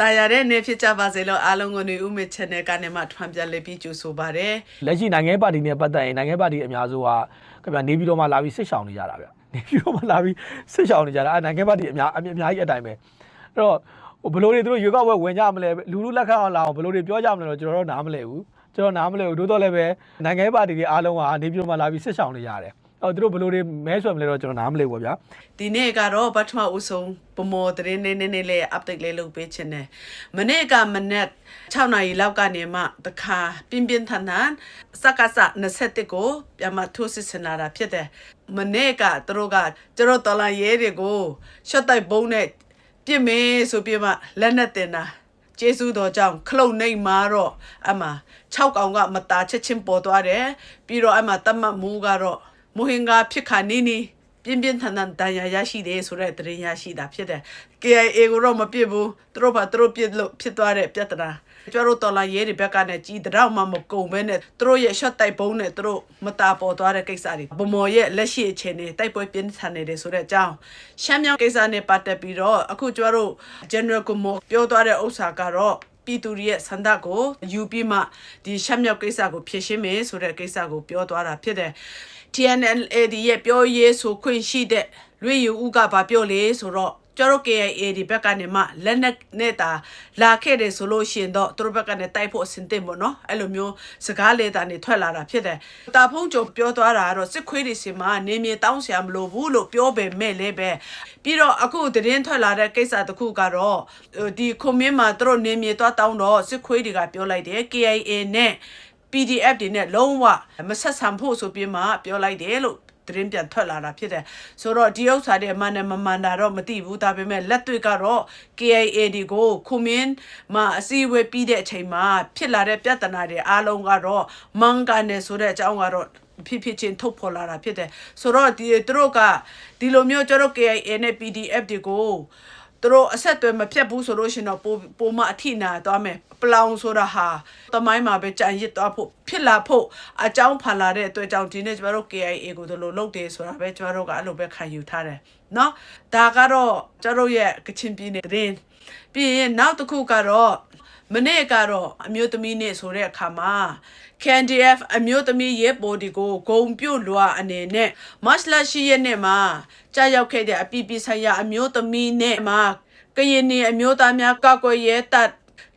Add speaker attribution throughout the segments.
Speaker 1: တာယာတဲ့နေ့ဖြစ်ကြပါစေလို့အားလုံးကိုနေဦးမေ channel ကနေမှထွန်ပြလက်ပြီးကြိုဆိုပါရစေ
Speaker 2: လက်ရှိနိုင်ငံရေးပါတီနဲ့ပတ်သက်ရင်နိုင်ငံရေးပါတီအများစုကခင်ဗျာနေပြည်တော်မှာလာပြီးစစ်ဆောင်နေကြတာဗျနေပြည်တော်မှာလာပြီးစစ်ဆောင်နေကြတာအဲနိုင်ငံရေးပါတီအများအများကြီးအတိုင်းပဲအဲ့တော့ဟိုဘယ်လိုတွေသူတို့ရွေးကောက်ပွဲဝင်ကြမလဲလူလူလက်ခံအောင်လာအောင်ဘယ်လိုတွေပြောကြမလဲတော့ကျွန်တော်တို့နားမလဲဘူးကျွန်တော်နားမလဲဘူးတို့တော့လည်းပဲနိုင်ငံရေးပါတီတွေအားလုံးကနေပြည်တော်မှာလာပြီးစစ်ဆောင်နေကြတယ် အဲ့တော့သူတို့ဘယ်လိုတွေမဲဆွယ်မလဲတော့ကျွန်တော်နားမလဲဘူးဗျာ
Speaker 1: ဒီနေ့ကတော့ပထမဦးဆုံးပမောသတင်းနေနေနေလေး update လေးလုပ်ပေးခြင်းနဲ့မနေ့ကမနေ့6နာရီလောက်ကနေမှတခါပြင်းပြင်းထန်ထန်စကားစ21ကိုပြန်မထိုးစစ်ဆင်လာတာဖြစ်တယ်မနေ့ကသူတို့ကကျတော့တော်လာရဲတွေကိုရှော့တိုက်ဘုံနဲ့ပြစ်မေးဆိုပြမှလက်နဲ့တင်တာကျေးဇူးတော်ကြောင့်ခလုတ်နေမှာတော့အမှ6ကောင်ကမตาချက်ချင်းပေါ်သွားတယ်ပြီးတော့အမှတတ်မှတ်မှုကတော့ မူဟင်ကဖြစ်ခါနီနီပြင်းပြင်းထန်ထန်တန်ရာရရှိတယ်ဆိုတဲ့သတင်းရရှိတာဖြစ်တယ် KIA ကိုတော့မပြစ်ဘူးသူတို့ဘာသူတို့ပြစ်လို့ဖြစ်သွားတဲ့ပြဿနာကျတို့တော်လာရဲတွေဘက်ကနဲ့ကြီးတော့မှမကုံပဲနဲ့သူတို့ရဲ့ shot တိုက်ပုံးနဲ့သူတို့မตาပေါ်သွားတဲ့ကိစ္စတွေဗမော်ရဲ့လက်ရှိအခြေအနေတိုက်ပွဲပြင်းထန်နေတယ်ဆိုတဲ့အကြောင်းရှမ်းမြောင်ကိစ္စနဲ့ပတ်သက်ပြီးတော့အခုကျတို့ General Kumo ပြောသွားတဲ့ဥစ္စာကတော့ပြည်သူတွေရဲ့ဆန္ဒကိုယူပြီးမှဒီရှမ်းမြောက်ကိစ္စကိုဖြေရှင်းမယ်ဆိုတဲ့ကိစ္စကိုပြောသွားတာဖြစ်တယ် TNLA ဒီရဲ့ပြောရေးဆိုခွင့်ရှိတဲ့လွေယူဦးကဘာပြောလဲဆိုတော့ကျတော့ KIA ဒီဘက်ကနေမှလက်နက်နဲ့တာလာခဲ့တယ်ဆိုလို့ရှိရင်တော့သူတို့ဘက်ကနေတိုက်ဖို့အဆင်သင့်ပေါ့နော်အဲ့လိုမျိုးစကားလေတာနေထွက်လာတာဖြစ်တယ်တာဖုံးကြုံပြောသွားတာကတော့စစ်ခွေးတွေစီမှာနေမြေတောင်းဆရာမလိုဘူးလို့ပြောပေမဲ့လည်းပဲပြီးတော့အခုသတင်းထွက်လာတဲ့ကိစ္စတစ်ခုကတော့ဒီကွန်မင်းမှာသူတို့နေမြေသွားတောင်းတော့စစ်ခွေးတွေကပြောလိုက်တယ် KIA နဲ့ PDF တွေနဲ့လုံးဝမဆက်ဆံဖို့ဆိုပြီးမှပြောလိုက်တယ်လို့သတင်းပြန်ထွက်လာတာဖြစ်တယ်ဆိုတော့ဒီဥစ္စာတွေအမှန်နဲ့မမှန်တာတော့မသိဘူးဒါပေမဲ့လက်တွေ့ကတော့ KIA ဒီကိုခုမင်းမှာအစည်းအဝေးပြီးတဲ့အချိန်မှာဖြစ်လာတဲ့ပြဿနာတွေအားလုံးကတော့မန်ကန်နဲ့ဆိုတဲ့အကြောင်းကတော့ဖြစ်ဖြစ်ချင်းထုတ်ဖော်လာတာဖြစ်တယ်ဆိုတော့ဒီသူတို့ကဒီလိုမျိုးကျတော့ KIA နဲ့ PDF တွေကို သူတို့အဆက်အသွယ်မပြတ်ဘူးဆိုလို့ရှင်တော့ပိုပိုမအထိနာသွားမယ်ပလောင်ဆိုတာဟာတမိုင်းမှာပဲကြံရစ်သွားဖို့ဖြစ်လာဖို့အကြောင်းဖာလာတဲ့အတွက်ကြောင့်ဒီနေ့ကျမတို့ KIA ကိုဒီလိုလုပ်တယ်ဆိုတာပဲကျမတို့ကအဲ့လိုပဲခံယူထားတယ်နော်ဒါကတော့ကျတို့ရဲ့ကချင်ပြည်နယ်သတင်းပြီးရင်နောက်တစ်ခုကတော့ မနေ့ကတော့အမျိုးသမီးနေ့ဆိုတဲ့အခါမှာ KNDF အမျိုးသမီးရဲပေါ်ဒီကိုဂုံပြုတ်လွာအနေနဲ့မတ်လရှိရက်နေ့မှာကြာရောက်ခဲ့တဲ့အပြည်ပြည်ဆိုင်ရာအမျိုးသမီးနေ့မှာကရင်နေအမျိုးသားများကောက်ွယ်ရဲတပ်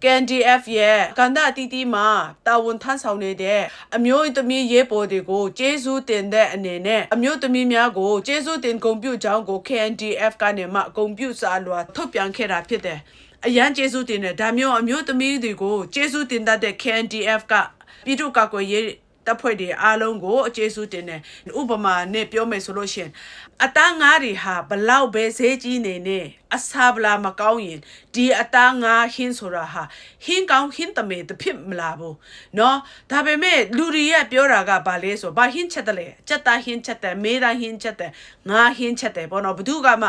Speaker 1: KNDF ရဲ့ကန်ဒါတီတီမှာတာဝန်ထမ်းဆောင်နေတဲ့အမျိုးသမီးရဲပေါ်တွေကိုကျေးဇူးတင်တဲ့အနေနဲ့အမျိုးသမီးများကိုကျေးဇူးတင်ဂုဏ်ပြုကြောင်းကို KNDF ကနေမှဂုဏ်ပြုစာလွှာထုတ်ပြန်ခဲ့တာဖြစ်တယ် အရန်ကျေးဇူးတင်တယ်ဒါမျိုးအမျိုးသမီးတွေကိုကျေးဇူးတင်တတ်တဲ့ KNDF ကပြည်သူ့ကာကွယ်ရေးတပ်ဖွဲ့တွေအားလုံးကိုအကျေးဇူးတင်တယ်ဥပမာနဲ့ပြောမယ်ဆိုလို့ရှိရင်အသားငါးတွေဟာဘလောက်ပဲဈေးကြီးနေနေ အစာဗလာမကောင်းရင်ဒီအသားငါးဟင်းဆိုတာဟာဟင်းကောင်းဟင်းတမေတဖြစ်မလားဘူးเนาะဒါပေမဲ့လူတွေရဲ့ပြောတာကဘာလဲဆိုဘာဟင်းချက်တယ်လဲစက်သားဟင်းချက်တယ်မေးသားဟင်းချက်တယ်ငါးဟင်းချက်တယ်ပေါ့နော်ဘသူကမှ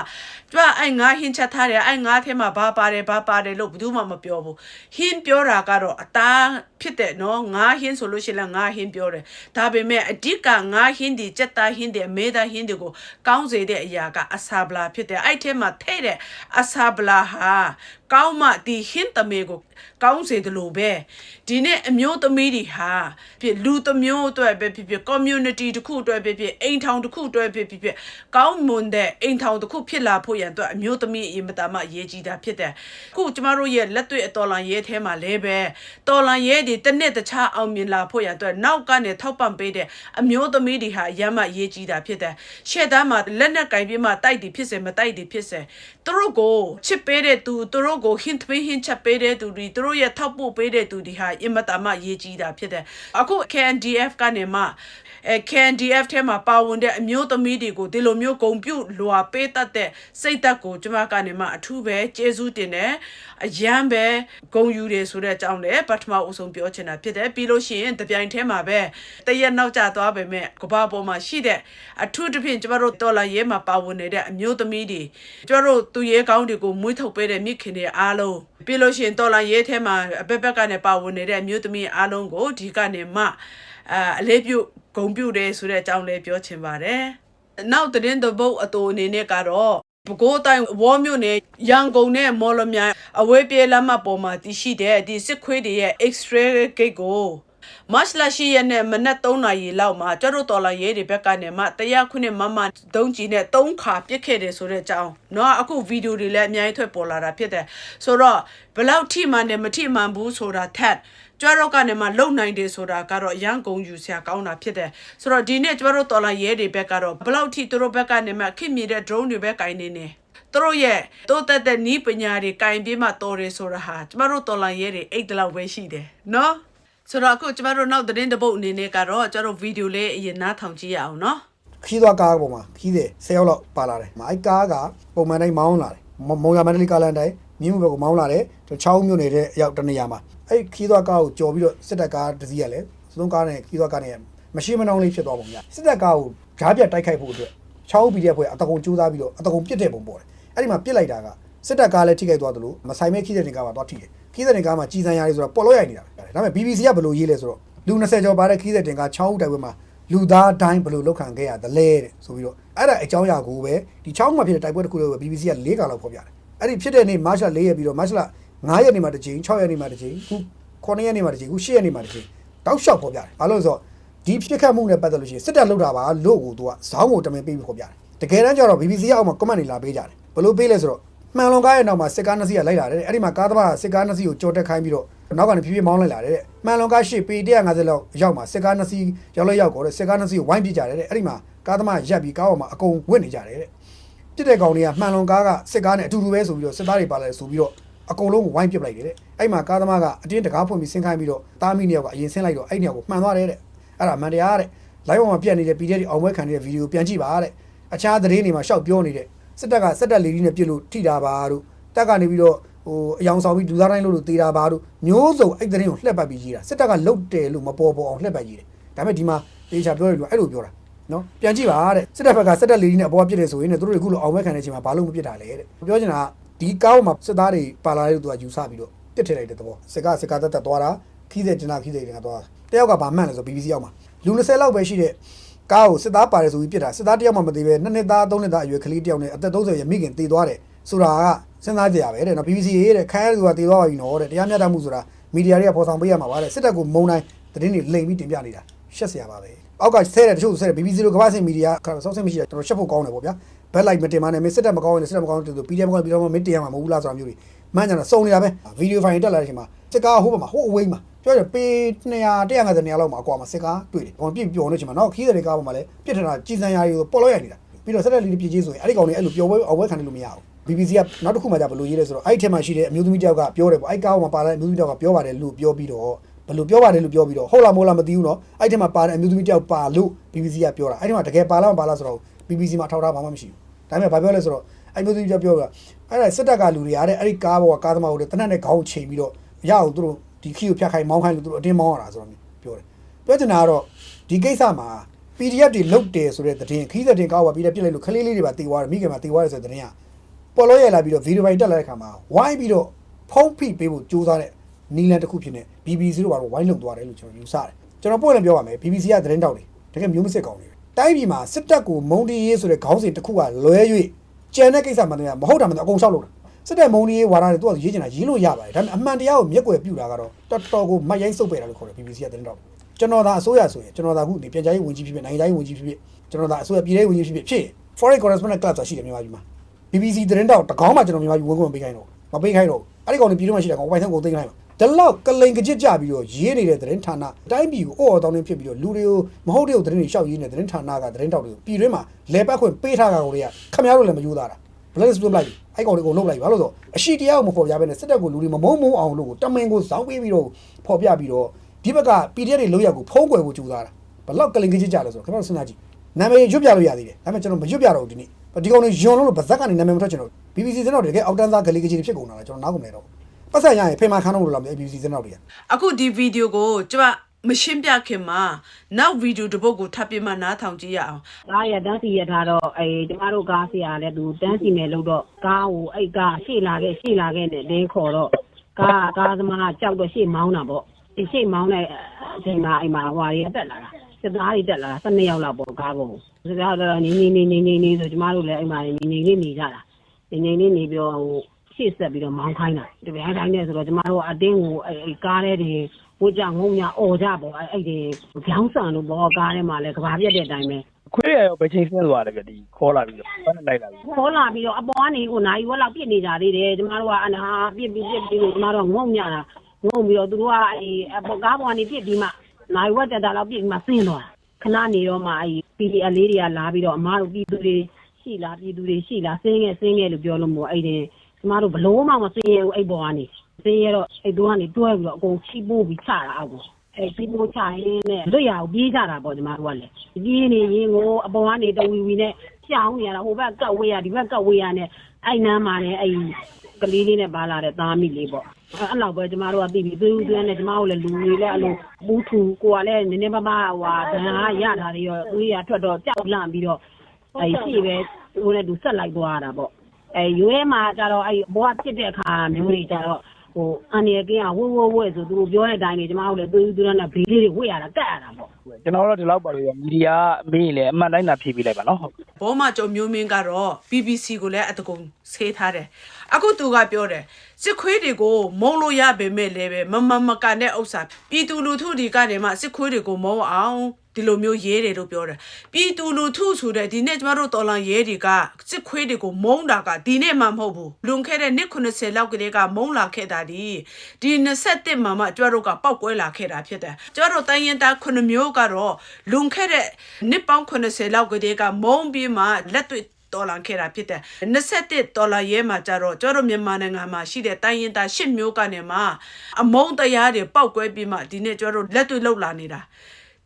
Speaker 1: ကြွအဲ့ငါးဟင်းချက်ထားတယ်အဲ့ငါးထဲမှာဘာပါတယ်ဘာပါတယ်လို့ဘသူမှမပြောဘူးဟင်းပြောတာကတော့အသားဖြစ်တဲ့เนาะငါးဟင်းဆိုလို့ရှိရင်ငါးဟင်းပြောတယ်ဒါပေမဲ့အဓိကငါးဟင်းဒီစက်သားဟင်းတွေမေးသားဟင်းတွေကိုကောင်းစေတဲ့အရာကအစာဗလာဖြစ်တယ်အဲ့ထဲမှာထဲ့တဲ့ အစာဗလာဟာ ကောင်းမှဒီဟင်းတမေကိုကောင်းစေတယ်လို့ပဲဒီနေ့အမျိုးသမီးတွေဟာဖြစ်လူတစ်မျိုးအတွက်ပဲဖြစ်ဖြစ် community တစ်ခုအတွက်ပဲဖြစ်အိမ်ထောင်တစ်ခုအတွက်ပဲဖြစ်ဖြစ်ကောင်းမွန်တဲ့အိမ်ထောင်တစ်ခုဖြစ်လာဖို့ရန်အတွက်အမျိုးသမီးအရင်မတာမှအရေးကြီးတာဖြစ်တယ်အခုကျမတို့ရဲ့လက်တွေ့အတော်လန်ရဲထဲမှာလဲပဲတော်လန်ရဲတွေတစ်နှစ်တခြားအောင်မြင်လာဖို့ရန်အတွက်နောက်ကနေထောက်ပံ့ပေးတဲ့အမျိုးသမီးတွေဟာရမ်းမှအရေးကြီးတာဖြစ်တယ်ရှေ့သားမှာလက်နက်ကင်ပြီးမှတိုက်တယ်ဖြစ်စေမတိုက်တယ်ဖြစ်စေသူတို့ကိုချစ်ပေးတဲ့သူသူတို့ကို hint ပေး hint ချက်ပေးတဲ့သူတွေသူတို့ရဲ့ထောက်ပို့ပေးတဲ့သူတွေဟာအင်မတန်မှရေးကြီးတာဖြစ်တယ်အခု KNDF ကနေမှ အဲ KNDF ထဲမှာပါဝင်တဲ့အမျိုးသမီးတွေကိုဒီလိုမျိုးဂုံပြုတ်လွာပေးတတ်တဲ့စိတ်သက်ကိုကျမကနေမှအထူးပဲကျေးဇူးတင်တယ်အယမ်းပဲဂုံယူတယ်ဆိုတဲ့အကြောင်းလည်းပထမအဆုံးပြောချင်တာဖြစ်တယ်ပြီးလို့ရှိရင်တပြိုင်ထဲမှာပဲတရက်နောက်ကျသွားပေမဲ့ကဘာပေါ်မှာရှိတဲ့အထူးသဖြင့်ကျမတို့တော်လာရဲမှာပါဝင်နေတဲ့အမျိုးသမီးတွေကျမတို့သူရဲကောင်းတွေကိုမွေးထုတ်ပေးတဲ့မိခင်တွေအားလုံးပြီးလို့ရှိရင်တော်လာရဲထဲမှာအဘက်ဘက်ကနေပါဝင်နေတဲ့အမျိုးသမီးအားလုံးကိုဒီကနေမှ အာအလေးပြုဂုံပြုတယ်ဆိုတဲ့အကြောင်းလေးပြောချင်ပါတယ်နောက်သတင်းသဘုတ်အတူအနေနဲ့ကတော့ပဲခူးတိုင်းဝေါ်မြို့နယ်ရန်ကုန်နဲ့မော်လမြိုင်အဝေးပြေးလမ်းမပေါ်မှာတည်ရှိတဲ့ဒီစစ်ခွေးတွေရဲ့ X-ray gate ကို မတ်လရှိရက်နဲ့မနက်3နာရီလောက်မှာကျတို့တော်လာရဲတွေဘက်ကနေမှတရားခုနှစ်မမဒုံးကြီးနဲ့3ခါပြစ်ခဲ့တယ်ဆိုတဲ့အကြောင်းเนาะအခုဗီဒီယိုတွေလည်းအများကြီးထွက်ပေါ်လာတာဖြစ်တယ်ဆိုတော့ဘယ်လောက်ထိမှန်တယ်မထိမှန်ဘူးဆိုတာထက်ကျတော့ကနေမှလုံနိုင်တယ်ဆိုတာကတော့ရန်ကုန်ယူဆရာကောင်းတာဖြစ်တယ်ဆိုတော့ဒီနေ့ကျတို့တော်လာရဲတွေဘက်ကတော့ဘယ်လောက်ထိသူတို့ဘက်ကနေမှခင်မြတဲ့ drone တွေပဲကင်နေနေသူတို့ရဲ့တိုးတက်တဲ့နီးပညာတွေကင်ပြီးမှတော်တယ်ဆိုတာဟာကျမတို့တော်လာရဲတွေအိတ်တလောက်ပဲရှိတယ်နော် ဆိုတော့အခုကျမတို့နောက်သတင်းတစ်ပုတ်အနေနဲ့ကတော့ကျတို့ဗီဒီယိုလေးအရင်နားထောင်ကြည့်ရအောင်နော်
Speaker 3: ခီးသွားကားပေါ်မှာခီးတယ်10ရောက်လောက်ပါလာတယ်။အဲ့ကားကပုံမှန်တိုင်းမောင်းလာတယ်။မမုံရမန္တလေးကားလမ်းတိုင်းမြင်းမှုဘက်ကိုမောင်းလာတယ်။ချောင်းမြို့နယ်တဲ့အရောက်တနေရာမှာအဲ့ခီးသွားကားကိုကြော်ပြီးတော့စစ်တပ်ကားတစ်စီးရလဲစလုံးကားနဲ့ခီးသွားကားနဲ့မရှိမနှောင်းလေးဖြစ်သွားပုံများ။စစ်တပ်ကားကိုဓာတ်ပြတ်တိုက်ခိုက်ဖို့အတွက်ချောင်းပီတဲ့ဖွဲ့အတကုံကျိုးစားပြီးတော့အတကုံပြစ်တဲ့ပုံပေါ်တယ်။အဲ့ဒီမှာပြစ်လိုက်တာကစစ်တပ်ကားလည်းထိခိုက်သွားတယ်လို့မဆိုင်မဲ့ခီးတဲ့တင်ကားမှာသွားထိတယ်။ ခီးတဲ့တင်ကားမှာကြီးစံရည်ဆိုတော့ပေါ်လို့ရိုက်နေတာပဲ။ဒါပေမဲ့ BBC ကဘယ်လိုရေးလဲဆိုတော့လူ20ကျော်ပါတဲ့ခီးတဲ့တင်ကားချောင်းတိုက်ပွဲမှာလူသားတိုင်းဘယ်လိုလောက်ခံခဲ့ရသလဲတဲ့ဆိုပြီးတော့အဲ့ဒါအကြောင်းအရာကိုပဲဒီ6မှာဖြစ်တဲ့တိုက်ပွဲတစ်ခုလေးကို BBC က၄ကလောက်ဖော်ပြတယ်အဲ့ဒီဖြစ်တဲ့နေ့မတ်လ4ရက်ပြီးတော့မတ်လ9ရက်နေ့မှာတစ်ချိန်6ရက်နေ့မှာတစ်ချိန်ခု9ရက်နေ့မှာတစ်ချိန်ခု10ရက်နေ့မှာတစ်ချိန်တောက်လျှောက်ဖော်ပြတယ်ဘာလို့လဲဆိုတော့ဒီဖြစ်ခတ်မှုနဲ့ပတ်သက်လို့ရှိရင်စစ်တပ်လောက်တာပါလို့ကိုသူကဇောင်းကိုတမင်ပေးပြီးဖော်ပြတယ်တကယ်တမ်းကျတော့ BBC ကအောက်မှာ comment တွေလာပေးကြတယ်ဘယ်လိုပေးလဲဆိုတော့ မှန်လွန်ကားရဲ့နောက်မှာစစ်ကားနှစ်စီးကလိုက်လာတယ်တဲ့အဲ့ဒီမှာကားသမားကစစ်ကားနှစ်စီးကိုကြော်တက်ခိုင်းပြီးတော့နောက်ကနေဖြည်းဖြည်းမောင်းလိုက်လာတယ်တဲ့မှန်လွန်ကားရှေ့ပေ150လောက်ရောက်မှာစစ်ကားနှစ်စီးရောက်လိုက်ရောက်ကောတဲ့စစ်ကားနှစ်စီးကိုဝိုင်းပြကြတယ်တဲ့အဲ့ဒီမှာကားသမားရက်ပြီးကားပေါ်မှာအကုန်ဝစ်နေကြတယ်တဲ့ပြစ်တဲ့ကောင်တွေကမှန်လွန်ကားကစစ်ကားနဲ့အတူတူပဲဆိုပြီးတော့စစ်သားတွေပါလာတယ်ဆိုပြီးတော့အကုန်လုံးကိုဝိုင်းပစ်ပလိုက်တယ်တဲ့အဲ့မှာကားသမားကအတင်းတကားဖွင့်ပြီးဆင်းခိုင်းပြီးတော့တားမိနှစ်ယောက်ကအရင်ဆင်းလိုက်တော့အဲ့နှစ်ယောက်ကိုမှန်သွားတယ်တဲ့အဲ့ဒါမှန်တရားတဲ့ live ပေါ်မှာပြတ်နေတဲ့ PDF တွေအောင်ပွဲခံနေတဲ့ဗီဒီယိုပြန်ကြည့်ပါတဲ့အခြားသတင်းတွေမှာရှောက်ပြောနေတဲ့ စစ်တပ်ကစစ်တပ်လေကြီးနဲ့ပြစ်လို့ထိတာပါတို့တက်ကနေပြီးတော့ဟိုအယောင်ဆောင်ပြီးလူသားတိုင်းလို့လို့တေးတာပါတို့မျိုးစုံအဲ့သတင်းကိုလှက်ပတ်ပြီးကြီးတာစစ်တပ်ကလုတ်တယ်လို့မပေါ်ပေါ်အောင်လှက်ပတ်ကြီးတယ်ဒါပေမဲ့ဒီမှာတေချာပြောရလို့အဲ့လိုပြောတာနော်ပြန်ကြည့်ပါတဲ့စစ်တပ်ဘက်ကစစ်တပ်လေကြီးနဲ့အပေါ်ပြစ်တယ်ဆိုရင်လည်းသူတို့ကခုလိုအောင်ပွဲခံတဲ့အချိန်မှာဘာလို့မပြစ်တာလဲတဲ့ပြောချင်တာကဒီကောင်းမှာစစ်သားတွေပါလာတဲ့သူကယူဆပြီးတော့ပြစ်ထည့်လိုက်တဲ့သဘောစစ်ကစစ်ကတက်တက်သွားတာခီးတဲ့တင်တာခီးတဲ့တင်တာသွားတာတယောက်ကဗာမှန်လဲဆို BBC ရောက်မှာလူ20လောက်ပဲရှိတဲ့ ကားကိုစစ်သားပါတယ်ဆိုပြီးပြစ်တာစစ်သားတယောက်မှမသေးပဲနှစ်နှစ်သားသုံးနှစ်သားအရွယ်ကလေးတယောက်နဲ့အသက်30ရဲ့မိခင်တည်သွားတယ်ဆိုတာကစဉ်းစားကြရပဲတဲ့နော် BBC ရေးတဲ့ခိုင်းရသူကတည်သွားပါပြီနော်တဲ့တရားမျှတမှုဆိုတာမီဒီယာတွေကပေါ်ဆောင်ပေးရမှာပါတဲ့စစ်တပ်ကိုမုံတိုင်းသတင်းတွေလိမ်ပြီးတင်ပြနေတာရှက်စရာပါပဲအောက်ကဆဲတယ်တချို့ဆဲတယ် BBC လိုကမ္ဘာ့စင်မီဒီယာဆောက်ဆင်မရှိတာတော်တော်ရှက်ဖို့ကောင်းတယ်ပေါ့ဗျာဘက်လိုက်မတင်မနဲ့မင်းစစ်တပ်မကောင်းရင်စစ်တပ်မကောင်းရင်သူ PDF မကောင်းရင် PDF မမင်းတင်ရမှာမဟုတ်ဘူးလားဆိုတာမျိုးတွေမှန်းကြတာစုံနေတာပဲဗီဒီယိုဖိုင်တက်လာတဲ့အချိန်မှာစစ်ကားဟိုဘက်မှာဟိုအဝေးမှာ ပြောရပေ200 150နေရာလောက်မှာအကွာမှာစစ်ကားတွေ့တယ်။ဟိုပြည့်ပျော်နေချိန်မှာနော်ခီးတဲ့ကားပေါ်မှာလည်းပြစ်ထတာကြည်စံရာတွေကိုပေါ်လို့ရနေတာ။ပြီးတော့ဆက်တဲ့လီပြည့်ကြီးဆိုရင်အဲ့ဒီကောင်တွေအဲ့လိုပျော်ပွဲအဝဲခံနေလို့မရဘူး။ BBC ကနောက်တစ်ခုမှじゃဘယ်လိုရေးလဲဆိုတော့အဲ့ဒီထဲမှာရှိတဲ့အမျိုးသမီးတယောက်ကပြောတယ်ပေါ့အဲ့ကားပေါ်မှာပါတဲ့အမျိုးသမီးတယောက်ကပြောပါတယ်လို့ပြောပြီးတော့ဘယ်လိုပြောပါတယ်လို့ပြောပြီးတော့ဟုတ်လားမဟုတ်လားမသိဘူးနော်အဲ့ဒီထဲမှာပါတဲ့အမျိုးသမီးတယောက်ပါလို့ BBC ကပြောတာအဲ့ဒီမှာတကယ်ပါလားမပါလားဆိုတော့ BBC မှာထောက်ထားဘာမှမရှိဘူးဒါပေမဲ့ဘာပြောလဲဆိုတော့အဲ့မျိုးသမီးတယောက်ပြောတာအဲ့ဒါစစ်တပ်ကလူတွေအားတဲ့အဲ့ဒီကားပေါ်ကကားသမားကိုတနက်နဲ့ခေါင်းချိန်ပြီးတော့ရအောင်သူတို့ ဒီခီကိုဖြတ်ခိုင်းမောင်းခိုင်းလို့သူတို့အတင်းမောင်းရတာဆိုတော့ပြောတယ်ပြောချင်တာကတော့ဒီကိစ္စမှာ PDF တွေလုတ်တယ်ဆိုတဲ့သတင်းခီးတဲ့တင်ကားပါပြီးတော့ပြစ်လိုက်လို့ခလေးလေးတွေပါတေသွားတယ်မိခင်မှာတေသွားတယ်ဆိုတဲ့သတင်းကပေါ်လို့ရလာပြီးတော့ဗီဒီယိုပိုင်းတက်လာတဲ့ခါမှာဝိုင်းပြီးတော့ဖုံးဖိပေးဖို့ကြိုးစားတဲ့နီလန်တစ်ခုဖြစ်နေ BBC တို့ကတော့ဝိုင်းလုံသွားတယ်လို့ကျွန်တော်ယူဆတယ်ကျွန်တော်ပို့နေပြောပါမယ် BBC ကသတင်းတောက်တယ်တကယ်မျိုးမစစ်ကောင်းတယ်တိုင်းပြည်မှာစစ်တပ်ကိုမုံတီးရေးဆိုတဲ့ခေါင်းစဉ်တစ်ခုကလွဲ၍ကျန်တဲ့ကိစ္စမှန်တယ်မဟုတ်တာမှန်တယ်အကုန်လျှောက်လို့တာ စစ်တပ်မုံတီးရေးဝါဒတွေသူကရေးချင်တာရေးလို့ရပါတယ်ဒါပေမဲ့အမှန်တရားကိုမျက်ကွယ်ပြုတာကတော့တော်တော်ကိုမတ်ရိုင်းစုပ်ပယ်တာလို့ခေါ်တယ် BBC ကသတင်းတောက်ကျွန်တော်သာအစိုးရဆိုရင်ကျွန်တော်သာခုဒီပြန်ကြားရေးဝန်ကြီးဖြစ်ဖြစ်နိုင်ငံခြားရေးဝန်ကြီးဖြစ်ဖြစ်ကျွန်တော်သာအစိုးရပြည်ထောင်ဝန်ကြီးဖြစ်ဖြစ်ဖြစ် foreign correspondent club ဆိုတာရှိတယ်မြန်မာပြည်မှာ BBC သတင်းတောက်တကောင်းမှကျွန်တော်မြန်မာပြည်ဝန်ခွင့်မပေးခိုင်းတော့မပေးခိုင်းတော့အဲ့ဒီကောင်တွေပြည်တွင်းမှာရှိတဲ့ကောင်ဝိုင်ဆန်းကိုသိမ်းခိုင်းမှာဒီလောက်ကလိန်ကကြစ်ကြပြီးတော့ရေးနေတဲ့သတင်းဌာနတိုင်းပြည်ကိုအော်တောင်းနေဖြစ်ပြီးတော့လူတွေကိုမဟုတ်တဲ့သတင်းတွေရှောက်ရေးနေတဲ့သတင်းဌာနကသတင်းတောက်တွေကိုပြည်တွင်းမှာလဲပတ်ခွင့်ပေးထားတာကိုတွေကခမရတို့လည်းမယူသားတာ bless ပြလိုက်အဲ့ကောင်တွေကိုလုံးလိုက်ဘာလို့ဆိုအရှိတရားကိုမဖော်ပြဘဲနဲ့စစ်တပ်ကိုလူတွေမမုံမုံအောင်လို့ကိုတမင်ကိုဇောင်းပေးပြီးတော့ဖော်ပြပြီးတော့ဒီဘက်က PDF တွေလောက်ရကိုဖုံးကွယ်ဖို့ကြိုးစားတာဘလောက်ကလိန်ကကြစ်ကြလဲဆိုတော့ခင်ဗျားတို့စဉ်းစားကြည့်နာမည်ရွတ်ပြလို့ရသေးတယ်ဒါပေမဲ့ကျွန်တော်မရွတ်ပြတော့ဘူးဒီနေ့ဒီကောင်တွေယွန်လို့လို့ဗဇက်ကနေနာမည်မထွက်ချင်တော့ BBC စတော့တကယ်အောက်တန်းသားဂလီကကြီးတွေဖြစ်ကုန်တာလားကျွန်တော်နားကုန်နေတော့ပတ်ဆက်ရရင်ဖေမာခန်းတော့လို့လားမသိ BBC စတော့တွေက
Speaker 1: အခုဒီဗီဒီယိုကိုကျမ မရှင်းပြခင်မှာနောက်ဗီဒီယိုတစ်ပုတ်ကိုထပ်ပြမှနားထောင်ကြည့်ရအောင်
Speaker 4: ကားရတန်းစီရထားတော့အဲကျမတို့ကားစီရလဲသူတန်းစီမယ်လို့တော့ကားကိုအဲ့ကားရှေ့လာခဲ့ရှေ့လာခဲ့နဲ့လင်းခေါ်တော့ကားကားသမားကြောက်တော့ရှေ့မောင်းတာပေါ့ဒီရှေ့မောင်းတဲ့အချိန်မှာအိမ်မှာဟွာရီတက်လာတာစစ်သားတွေတက်လာတာ12ယောက်လောက်ပေါ့ကားပေါ်စကားတော့နေနေနေနေနေနေဆိုကျမတို့လည်းအိမ်မှာနေနေလေးနေကြတာငိမ့်လေးနေပြီးတော့ဟိုရှေ့ဆက်ပြီးတော့မောင်းခိုင်းတာတပည့်ခိုင်းနေဆိုတော့ကျမတို့ကအတင်းကိုအဲကားထဲတွေ ဝကြငုံညာအော်ကြပေါ့အဲအဲ့ဒီကြောင်းဆန်လို့ဘောကားထဲမှာလဲကဘာပြက်တဲ့အတိုင်းပဲ
Speaker 2: ခွေးရရောဘယ်ချိန်ဆင်းသွားတယ်ဗျဒီခေါ်လာပြီးတော့ဘာနဲ့လိုက်လာပြီး
Speaker 4: ခေါ်လာပြီးတော့အပေါ်ကနေကိုနိုင်ဝက်လောက်ပြစ်နေကြသေးတယ်ကျမတို့ကအနာပြစ်ပြီးပြစ်ပြီးကျမတို့ငုံညတာငုံပြီးတော့သူတို့ကအဲအပေါ်ကားပေါ်ကနေပြစ်ပြီးမှနိုင်ဝက်တက်တာလောက်ပြစ်ပြီးမှဆင်းသွားခဏနေတော့မှအဲ PDL လေးတွေကလာပြီးတော့အမားတို့ပြည်သူတွေရှိလားပြည်သူတွေရှိလားဆင်းငယ်ဆင်းငယ်လို့ပြောလို့မို့အဲ့ဒီကျမတို့ဘလို့မှမဆင်းရဘူးအဲ့ပေါ်ကနေ ဆင်းရတော့အဲ့တို့ကနေတွဲပြီးတော့အကုန်ချိပိုးပြီးချတာအောက်ကိုအဲပြီးမိုးချရင်းနဲ့လွတ်ရအောင်ပြေးကြတာပေါ့ညီမတို့ကလည်းပြေးနေရင်ကိုအပေါ်ကနေတဝီဝီနဲ့ရှောင်းနေရတာဟိုဘက်ကတ်ဝေးရဒီဘက်ကတ်ဝေးရနဲ့အဲ့နမ်းမှာလည်းအဲ့ကလေးလေးနဲ့ပါလာတဲ့သားမိလေးပေါ့အဲ့လောက်ပဲကျမတို့ကပြီးပြီးသွေးဦးသွေးနဲ့ကျမတို့လည်းလူတွေလည်းအဲ့လိုဘူးထူကိုကလည်းနည်းနည်းပါးပါးဟိုဟာဒဏ်ရာရတာတွေရောသွေးရထွက်တော့ကြောက်လန့်ပြီးတော့အဲ့ရှိပဲဟိုနဲ့သူဆက်လိုက်သွားတာပေါ့အဲရွေးမှာကျတော့အဲ့ဘောကဖြစ်တဲ့အခါမျိုးတွေကျတော့ ဟိုအန်ရကင်းကဝဝဝဲဆိုသူတို့ပြောတဲ့အတိုင်းနေကျမတို့လည်းသွေးဦးသွေးနဲ့ဘေးလေးတွေဝှေ့ရတာကတ်ရတာပေါ့
Speaker 2: ကျွန်တော်တို့ဒီလောက်ပါလို့မီဒီယာမေးရင်လည်းအမှန်တိုင်းသာဖြေပြလိုက်ပါနော်ဟုတ်
Speaker 1: ဘောမကျော်မျိုးမင်းကတော့ BBC ကိုလည်းအတကုံဆေးထားတယ် အခုသူကပြောတယ်စစ်ခွေးတွေကိုမုံလို့ရပေမဲ့လည်းပဲမမမကန်တဲ့ဥစ္စာပြည်သူလူထုဒီကနေမှစစ်ခွေးတွေကိုမုံအောင်ဒီလိုမျိုးရေးတယ်လို့ပြောတယ်ပြည်သူလူထုဆိုတဲ့ဒီနေ့ကျမတို့တော်လန်ရဲတွေကစစ်ခွေးတွေကိုမုံတာကဒီနေ့မှမဟုတ်ဘူးလွန်ခဲ့တဲ့နှစ်90လောက်ကလေးကမုံလာခဲ့တာဒီဒီ27မှာမှကျမတို့ကပောက်ကွဲလာခဲ့တာဖြစ်တယ်ကျမတို့တိုင်းရင်သား9မျိုးကတော့လွန်ခဲ့တဲ့နှစ်ပေါင်း90လောက်ကလေးကမုံပြီးမှလက်တွေ့ တော်လာခဲ့တာဖြစ်တယ်21ဒေါ်လာရဲမှာကြတော့ကျတော့မြန်မာနိုင်ငံမှာရှိတဲ့တိုင်းရင်သား10မျိုးကနေမှအမုန်းတရားတွေပောက်ကွဲပြီးမှဒီနေ့ကျတော့လက်တွေ့လောက်လာနေတာ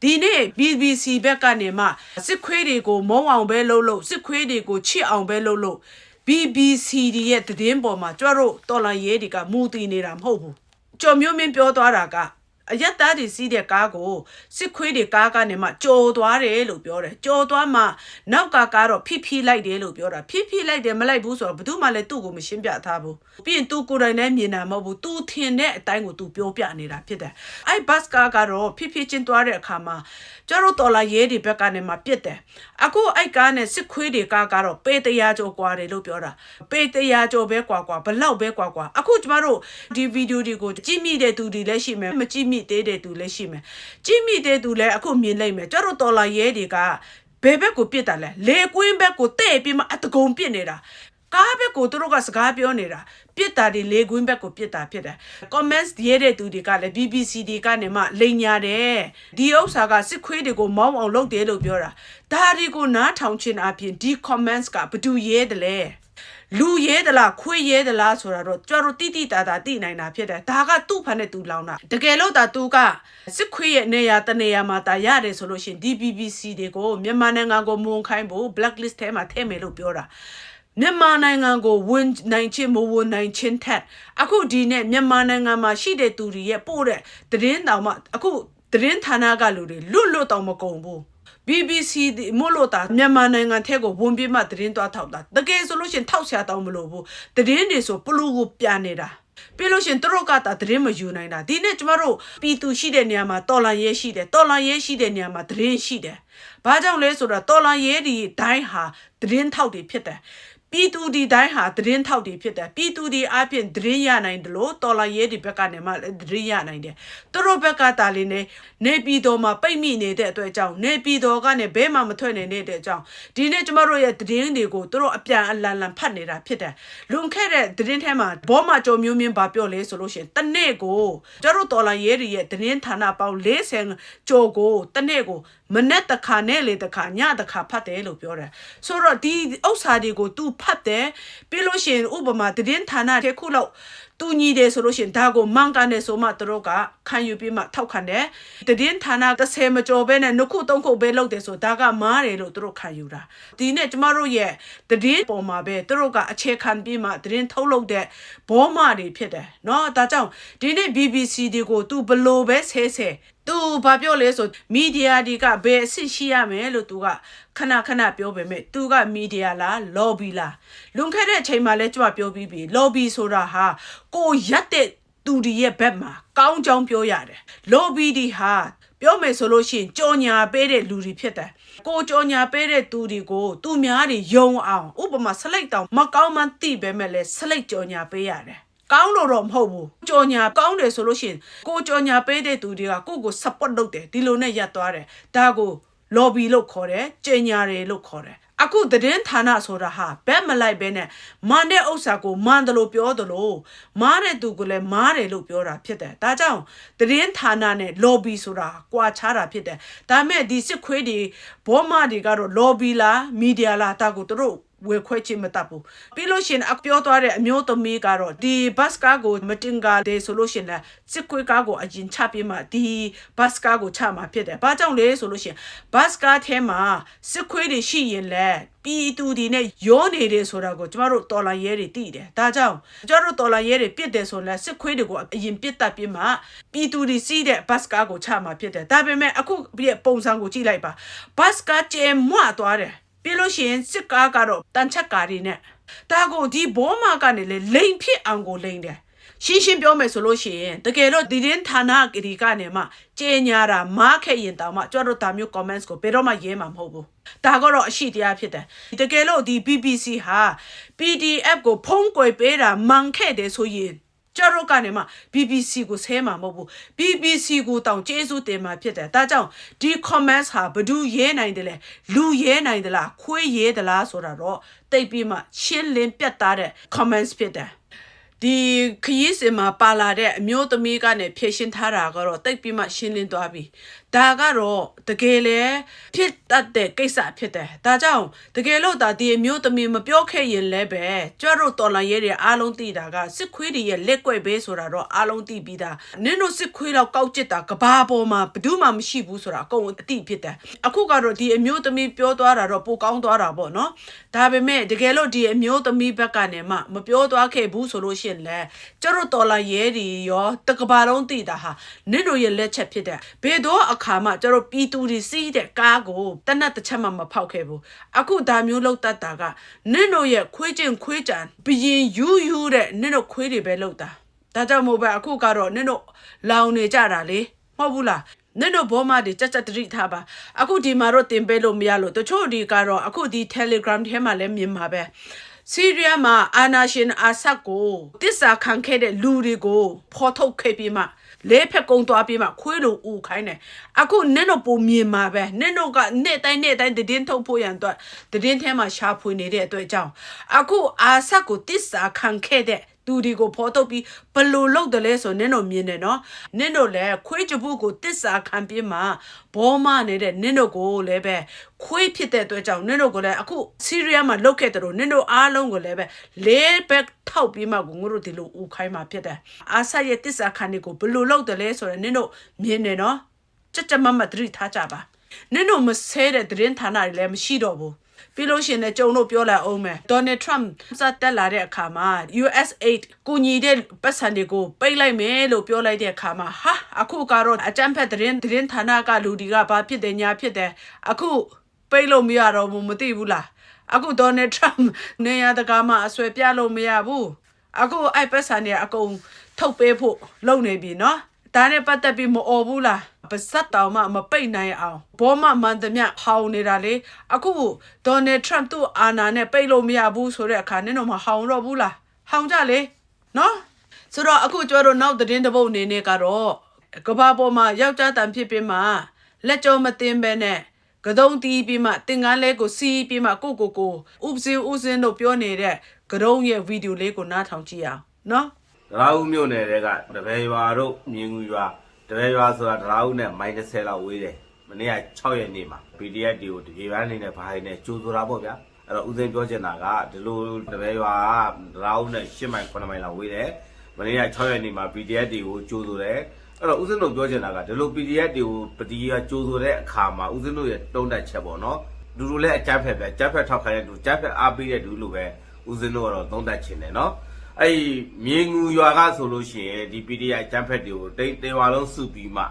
Speaker 1: ဒီနေ့ BBC ဘက်ကနေမှစစ်ခွေးတွေကိုမုံအောင်ပဲလှုပ်လို့စစ်ခွေးတွေကိုချစ်အောင်ပဲလှုပ်လို့ BBC ရဲ့သတင်းပေါ်မှာကျတော့တော်လာရဲတွေကမူတည်နေတာမဟုတ်ဘူးကျော်မျိုးမင်းပြောသွားတာက အယက်သားတွေစီးတဲ့ကားကိုစစ်ခွေးတွေကားကနေမှကြော်သွားတယ်လို့ပြောတယ်ကြော်သွားမှနောက်ကကားတော့ဖိဖိလိုက်တယ်လို့ပြောတာဖိဖိလိုက်တယ်မလိုက်ဘူးဆိုတော့ဘယ်သူမှလည်းသူ့ကိုမရှင်းပြထားဘူးပြီးရင် तू ကိုယ်တိုင်လည်းမြင်တာမဟုတ်ဘူး तू ထင်တဲ့အတိုင်းကို तू ပြောပြနေတာဖြစ်တယ်အဲ့ဘတ်ကားကတော့ဖိဖိချင်းသွားတဲ့အခါမှာကျတော့တော်လာရဲတွေဘက်ကနေမှပြစ်တယ်အခုအဲ့ကားနဲ့စစ်ခွေးတွေကားကတော့ပေတရာကျော်ကွာတယ်လို့ပြောတာပေတရာကျော်ပဲကွာကွာဘလောက်ပဲကွာကွာအခုကျမတို့ဒီဗီဒီယိုတွေကိုကြည့်မိတဲ့သူတွေလည်းရှိမယ်မကြည့် မိသေးတဲ့သူလည်းရှိမယ်ကြည့်မိတဲ့သူလည်းအခုမြင်လိုက်မယ်ကျတော့တော်လာရဲတွေကဘယ်ဘက်ကိုပြစ်တာလဲလေကွင်းဘက်ကိုတဲ့ပြီးမှအတကုံပြစ်နေတာကားဘက်ကိုသူတို့ကစကားပြောနေတာပြစ်တာတွေလေကွင်းဘက်ကိုပြစ်တာဖြစ်တယ် comments ရေးတဲ့သူတွေကလည်း BBC တွေကနေမှလိန်ညာတယ်ဒီဥစ္စာကစစ်ခွေးတွေကိုမောင်းအောင်လုပ်တယ်လို့ပြောတာဒါတွေကိုနားထောင်ခြင်းအပြင်ဒီ comments ကဘယ်သူရေးတယ်လဲ လူရဲသလားခွေးရဲသလားဆိုတာတော့ကြွားတို့တိတိတာတာသိနိုင်တာဖြစ်တယ်ဒါကသူ့ဖန်နဲ့သူလောင်းတာတကယ်လို့ဒါသူကစစ်ခွေးရဲ့နေရာတနေရာမှာတာရတယ်ဆိုလို့ရှရင်ဒီ BBC တွေကိုမြန်မာနိုင်ငံကိုမွန်ခိုင်းဖို့ blacklist ထဲမှာထည့်မယ်လို့ပြောတာမြန်မာနိုင်ငံကိုဝင်နိုင်ချင်းမဝင်နိုင်ချင်းထက်အခုဒီနဲ့မြန်မာနိုင်ငံမှာရှိတဲ့သူတွေရဲ့ပို့တဲ့သတင်းတောင်မှအခုသတင်းဌာနကလူတွေလွတ်လွတ်တောင်မကုန်ဘူး BBC မို့လို့တာမြန်မာနိုင်ငံထဲကိုဝင်ပြမှသတင်းသွားထောက်တာတကယ်ဆိုလို့ရှရင်ထောက်ဆရာတောင်မလို့ဘူးသတင်းတွေဆိုပလူကိုပြန်နေတာပြီးလို့ရှရင်သူတို့ကတာသတင်းမယူနိုင်တာဒီနေ့ကျမတို့ပြည်သူရှိတဲ့နေရာမှာတော်လန်ရဲရှိတယ်တော်လန်ရဲရှိတဲ့နေရာမှာသတင်းရှိတယ်ဘာကြောင့်လဲဆိုတော့တော်လန်ရဲဒီဒိုင်းဟာသတင်းထောက်တွေဖြစ်တယ် ပြည်သူဒီတိုင်းဟာသတင်းထောက်တွေဖြစ်တယ်ပြည်သူဒီအပြင်သတင်းရနိုင်တယ်လို့တော်လာရဲဒီဘက်ကနေမှလည်းသတင်းရနိုင်တယ်သူတို့ဘက်ကတာလေးနဲ့နေပြည်တော်မှာပိတ်မိနေတဲ့အတွက်ကြောင့်နေပြည်တော်ကနေဘဲမှမထွက်နိုင်တဲ့အကြောင်းဒီနေ့ကျမတို့ရဲ့သတင်းတွေကိုသူတို့အပြန်အလှန်လှန်ဖတ်နေတာဖြစ်တယ်လွန်ခဲ့တဲ့သတင်းထဲမှာဘောမကြော်မျိုးမြင်းဘာပြောလဲဆိုလို့ရှိရင်တနေ့ကိုကျတို့တော်လာရဲတွေရဲ့သတင်းဌာနပေါင်း40ကျော်ကိုတနေ့ကိုမနေ့တစ်ခါနဲ့လေတစ်ခါညတစ်ခါဖတ်တယ်လို့ပြောတယ်ဆိုတော့ဒီဥစ္စာတွေကို तू ဖတ်တယ်ပြီးလို့ရှိရင်ဥပမာသတင်းဌာနတစ်ခုလောက်တူညီတယ်ဆိုလို့ရှိရင်ဒါကိုမှန်ကန်တယ်ဆိုမှသူတို့ကခံယူပြီးမှထောက်ခံတယ်သတင်းဌာန30မကျော်ပဲနဲ့နှစ်ခုသုံးခုပဲလုပ်တယ်ဆိုဒါကမားတယ်လို့သူတို့ခံယူတာဒီနေ့ကျမတို့ရဲ့သတင်းပေါ်မှာပဲသူတို့ကအခြေခံပြီးမှသတင်းထုတ်လုပ်တဲ့ဘောမတွေဖြစ်တယ်เนาะဒါကြောင့်ဒီနေ့ BBC တွေကို तू ဘလို့ပဲဆဲဆဲ သူဘာပြောလဲဆိုမီဒီယာတွေကဘယ်အဆင့်ရှိရမယ်လို့သူကခဏခဏပြောပေမဲ့သူကမီဒီယာလား lobby လားလွန်ခဲ့တဲ့အချိန်မှာလဲကြွပြောပြီးပြီ lobby ဆိုတာဟာကိုရက်တဲ့သူဒီရဲ့ဘက်မှာကောင်းကြောင်းပြောရတယ် lobby ဒီဟာပြောမယ်ဆိုလို့ရှိရင်ကြော်ညာပေးတဲ့လူတွေဖြစ်တယ်ကိုကြော်ညာပေးတဲ့သူတွေကိုသူများတွေယုံအောင်ဥပမာဆလိတ်တောင်မကောင်းမှန်းသိပဲမဲ့လဲဆလိတ်ကြော်ညာပေးရတယ် ကောင်းလို့တော့မဟုတ်ဘူးကြော်ညာကောင်းတယ်ဆိုလို့ရှိရင်ကိုကြော်ညာပေးတဲ့သူတွေကကိုယ့်ကို support လုပ်တယ်ဒီလိုနဲ့ရပ်သွားတယ်ဒါကို lobby လို့ခေါ်တယ်ကြင်ညာတွေလို့ခေါ်တယ်အခုသတင်းဌာနဆိုတာဟာဘက်မလိုက်ပဲနဲ့မန်တဲ့ဥစ္စာကိုမန်တယ်လို့ပြောတယ်လို့မားတဲ့သူကလည်းမားတယ်လို့ပြောတာဖြစ်တယ်ဒါကြောင့်သတင်းဌာနနဲ့ lobby ဆိုတာကွာခြားတာဖြစ်တယ်ဒါမဲ့ဒီစစ်ခွေးတွေဘောမတွေကတော့ lobby လား media လားဒါကိုသူတို့ ဝယ်ခွဲခြင်းမတတ်ဘူးပြီးလို့ရှရင်အပြောသွားတဲ့အမျိုးသမီးကတော့ဒီဘတ်ကားကိုမတင်ကားတယ်ဆိုလို့ရှရင်လည်းစစ်ခွေးကားကိုအရင်ချပြီးမှဒီဘတ်ကားကိုချမှာဖြစ်တယ်ဘာကြောင့်လဲဆိုလို့ရှရင်ဘတ်ကားထဲမှာစစ်ခွေးတွေရှိရင်လည်းပြည်သူတွေနဲ့ရောနေတယ်ဆိုတာကိုကျမတို့တော်လိုင်းရဲတွေသိတယ်ဒါကြောင့်ကျမတို့တော်လိုင်းရဲတွေပြစ်တယ်ဆိုလည်းစစ်ခွေးတွေကိုအရင်ပြစ်တတ်ပြီးမှပြည်သူတွေစီးတဲ့ဘတ်ကားကိုချမှာဖြစ်တယ်ဒါပေမဲ့အခုပုံစံကိုကြည့်လိုက်ပါဘတ်ကားကျဲမွသွားတယ် ပြလို့ရှိရင်စစ်ကားကတော့တန်ချက်ကားတွေနဲ့ဒါကိုဒီဘောမာကနေလေလိန်ဖြစ်အောင်ကိုလိန်တယ်ရှင်းရှင်းပြောမယ်ဆိုလို့ရှိရင်တကယ်တော့ဒီရင်ဌာနကဒီကနေမှကြေညာတာမားခဲ့ရင်တောင်မှကျွန်တော်တို့ဒါမျိုး comments ကိုဘယ်တော့မှရေးမှာမဟုတ်ဘူးဒါကတော့အရှိတရားဖြစ်တယ်တကယ်လို့ဒီ BBC ဟာ PDF ကိုဖုံးကွယ်ပေးတာမှန်ခဲ့တယ်ဆိုရင် ကျတော့ကနေမှ BBC ကိုဆဲမှာမဟုတ်ဘူး BBC ကိုတောင်ကျေးဇူးတင်မှာဖြစ်တယ်ဒါကြောင့်ဒီ comments ဟာဘယ်သူရဲနိုင်တယ်လဲလူရဲနိုင်သလားခွေးရဲသလားဆိုတာတော့တိတ်ပြီးမှရှင်းလင်းပြတ်သားတဲ့ comments ဖြစ်တယ်ဒီခရီးစင်မှာပါလာတဲ့အမျိုးသမီးကနေဖြည့်ရှင်းထားတာကတော့တိတ်ပြီးမှရှင်းလင်းသွားပြီ ဒါကတော့တကယ်လေဖြစ်တတ်တဲ့ကိစ္စဖြစ်တယ်ဒါကြောင့်တကယ်လို့ဒါဒီအမျိုးသမီးမပြောခဲ့ရင်လည်းပဲကျွတ်တို့တော်လန်ရဲတွေအားလုံးသိတာကစစ်ခွေးတွေရဲ့လက်ကွက်ပဲဆိုတာတော့အားလုံးသိပြီးသားနင်းတို့စစ်ခွေးတော့ကောက်ကျစ်တာကဘာပေါ်မှာဘယ်သူမှမရှိဘူးဆိုတာအကုန်အသိဖြစ်တယ်အခုကတော့ဒီအမျိုးသမီးပြောသွားတာတော့ပိုကောင်းသွားတာပေါ့နော်ဒါပေမဲ့တကယ်လို့ဒီအမျိုးသမီးဘက်ကနေမှမပြောသွားခဲ့ဘူးဆိုလို့ရှိရင်လည်းကျွတ်တို့တော်လန်ရဲတွေရောတကဘာလုံးသိတာဟာနင်းတို့ရဲ့လက်ချက်ဖြစ်တယ်ဘယ်တော့အခါမှကျတို့ပြည်သူတွေစီးတဲ့ကားကိုတနတ်တစ်ချက်မှမဖောက်ခဲ့ဘူးအခုဒါမျိုးလောက်တတ်တာကနင့်တို့ရဲ့ခွေးချင်းခွေးကြံဘရင်ယူးယူးတဲ့နင့်တို့ခွေးတွေပဲလောက်တာဒါကြောင့်မို့ပဲအခုကတော့နင့်တို့လောင်နေကြတာလေမဟုတ်ဘူးလားနင့်တို့ဘောမတွေကြက်ကြက်တတိထားပါအခုဒီမှာတော့တင်ပေးလို့မရလို့တချို့ဒီကတော့အခုဒီ Telegram ထဲမှာလည်းမြင်မှာပဲဆီးရီးယားမှာအာနာရှင်အာဆတ်ကိုတစ္ဆာခံခဲ့တဲ့လူတွေကိုဖော်ထုတ်ခဲ့ပြီးမှ လေးဖက်ကုံသွားပြီးမှခွေးလိုဦးခိုင်းတယ်အခုနင့်တို့ပုံမြင်မှာပဲနင့်တို့ကနေ့တိုင်းနေ့တိုင်းတည်င်းထုတ်ဖို့ရန်အတွက်တည်င်းထဲမှာရှာဖွေနေတဲ့အတွက်ကြောင့်အခုအာဆတ်ကိုတစ္ဆာခံခဲ့တဲ့ သူဒီကိုဖော်ထုတ်ပြီးဘလို့လုပ်တယ်လဲဆိုနင်းတို့မြင်တယ်နော်နင်းတို့လည်းခွေးကြပုကိုတစ္ဆာခံပြီးမှဘောမနေတဲ့နင်းတို့ကိုလည်းပဲခွေးဖြစ်တဲ့အတွက်ကြောင့်နင်းတို့ကိုလည်းအခုဆီးရီးယားမှာလုတ်ခဲ့တယ်လို့နင်းတို့အားလုံးကိုလည်းပဲလေးဘက်ထောက်ပြီးမှကိုငါတို့ဒီလိုဦးခိုင်းมาဖြစ်တယ်အာဆတ်ရဲ့တစ္ဆာခံတွေကိုဘလို့လုပ်တယ်လဲဆိုတော့နင်းတို့မြင်တယ်နော်ကြက်ကြက်မမသတိထားကြပါနင်းတို့မဆဲတဲ့သတင်းဌာနတွေလည်းမရှိတော့ဘူး ပြီးလို့ရှရင်လည်းကြုံလို့ပြောလာအောင်မယ်ဒေါ်နယ်ထရမ့်စတက်လာတဲ့အခါမှာ US8 ကူညီတဲ့ပတ်စံတွေကိုပိတ်လိုက်မယ်လို့ပြောလိုက်တဲ့အခါမှာဟာအခုကတော့အကြမ်းဖက်သတင်းသတင်းဌာနကလူတွေကဘာဖြစ်တယ်ညာဖြစ်တယ်အခုပိတ်လို့မရတော့ဘူးမသိဘူးလားအခုဒေါ်နယ်ထရမ့်နေရတကာမှာအဆွဲပြလို့မရဘူးအခုအဲ့ပတ်စံတွေအကုန်ထုတ်ပေးဖို့လုပ်နေပြီနော် ဒါနဲ့ပတ်သက်ပြီးမអော်ဘူးလားပါစတ်တောင်မှမပိတ်နိုင်အောင်ဘောမမန်တမြဟောင်းနေတာလေအခုဒေါ်နယ်ထရမ့်သူ့အာဏာနဲ့ပိတ်လို့မရဘူးဆိုတဲ့အခါနင်းတော့မဟောင်းတော့ဘူးလားဟောင်းကြလေနော်ဆိုတော့အခုကျွတ်တော့နောက်သတင်းတစ်ပုတ်အနေနဲ့ကတော့ကဘာပေါ်မှာယောက်ျားတန်ဖြစ်ပြီးမှလက်ကြောမတင်ပဲနဲ့ကတုံးတီးပြီးမှတင်ကန်းလဲကိုစီးပြီးမှကိုကိုကိုဥပစင်းဥစင်းတို့ပြောနေတဲ့ကတုံးရဲ့ဗီဒီယိုလေးကိုနားထောင်ကြည့်အောင်နော်
Speaker 5: ဒရာဦးမြို့နယ်တွေကတပည့်ရွာတို့မြင်းငူရွာတပည့်ရွာဆိုတာဒရာဦးနဲ့မိုင်30လောက်ဝေးတယ်မနေ့က6ရက်နေ့မှာ PDF တွေကိုဒီပန်းနေနဲ့ဘာတွေနဲ့ကြိုးဆိုတာပေါ့ဗျာအဲ့တော့ဦးသိန်းပြောချင်တာကဒီလိုတပည့်ရွာကဒရာဦးနဲ့10မိုင်9မိုင်လောက်ဝေးတယ်မနေ့က6ရက်နေ့မှာ PDF တွေကိုကြိုးဆိုတယ်အဲ့တော့ဦးစင်းတို့ပြောချင်တာကဒီလို PDF တွေကိုပတီးကကြိုးဆိုတဲ့အခါမှာဦးစင်းတို့ရဲ့တုံးတက်ချက်ပေါ့နော်လူလူလည်းအကြမ်းဖက်ပဲအကြမ်းဖက်ထောက်ခံတဲ့လူအကြမ်းဖက်အားပေးတဲ့လူလိုပဲဦးစင်းတို့ကတော့သုံးတက်ချင်တယ်နော် အဲ့ဒီမြေငူရွာကဆိုလို့ရှိရင်ဒီ PDF ကျန်းဖက်တွေကိုတိတ်တေဝါလုံးစုပြီးမှ